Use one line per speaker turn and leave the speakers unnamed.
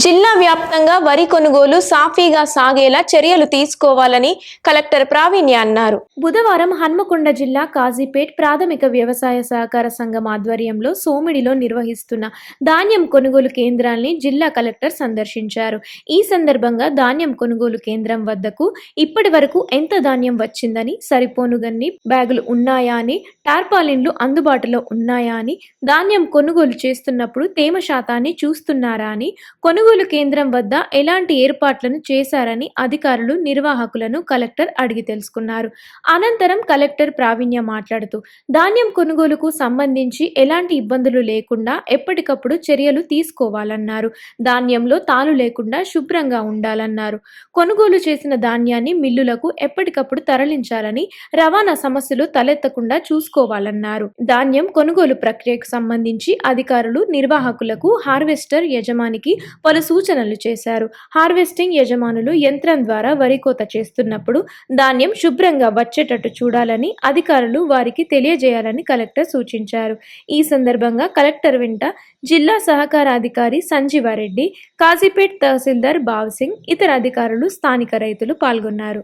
జిల్లా వ్యాప్తంగా వరి కొనుగోలు సాఫీగా సాగేలా చర్యలు తీసుకోవాలని కలెక్టర్ ప్రావీణ్య అన్నారు.
బుధవారం హన్మకొండ జిల్లా కాజీపేట్ ప్రాథమిక వ్యవసాయ సహకార సంఘం ఆధ్వర్యంలో సోమిడిలో నిర్వహిస్తున్న ధాన్యం కొనుగోలు కేంద్రాన్ని జిల్లా కలెక్టర్ సందర్శించారు. ఈ సందర్భంగా ధాన్యం కొనుగోలు కేంద్రం వద్దకు ఇప్పటి వరకు ఎంత ధాన్యం వచ్చిందని సరిపోనుగన్ని బ్యాగులు ఉన్నాయా అని టార్పాలిన్లు అందుబాటులో ఉన్నాయా అని ధాన్యం కొనుగోలు చేస్తున్నప్పుడు తేమ శాతాన్ని చూస్తున్నారా అని కొనుగోలు కేంద్రం వద్ద ఎలాంటి ఏర్పాట్లను చేశారని అధికారులు నిర్వాహకులను కలెక్టర్ అడిగి తెలుసుకున్నారు. అనంతరం కలెక్టర్ ప్రావీణ్య మాట్లాడుతూ ధాన్యం కొనుగోలుకు సంబంధించి ఎలాంటి ఇబ్బందులు లేకుండా ఎప్పటికప్పుడు చర్యలు తీసుకోవాలన్నారు. ధాన్యంలో తాలు లేకుండా శుభ్రంగా ఉండాలన్నారు. కొనుగోలు చేసిన ధాన్యాన్ని మిల్లులకు ఎప్పటికప్పుడు తరలించాలని రవాణా సమస్యలు తలెత్తకుండా చూసుకోవాలన్నారు. ధాన్యం కొనుగోలు ప్రక్రియకు సంబంధించి అధికారులు నిర్వాహకులకు హార్వెస్టర్ యజమానికి పలు సూచనలు చేశారు. హార్వెస్టింగ్ యజమానులు యంత్రం ద్వారా వరి కోత చేస్తున్నప్పుడు ధాన్యం శుభ్రంగా వచ్చేటట్టు చూడాలని అధికారులు వారికి తెలియజేయాలని కలెక్టర్ సూచించారు. ఈ సందర్భంగా కలెక్టర్ వెంట జిల్లా సహకార అధికారి సంజీవారెడ్డి కాజీపేట్ తహసీల్దార్ బావ్ సింగ్ ఇతర అధికారులు స్థానిక రైతులు పాల్గొన్నారు.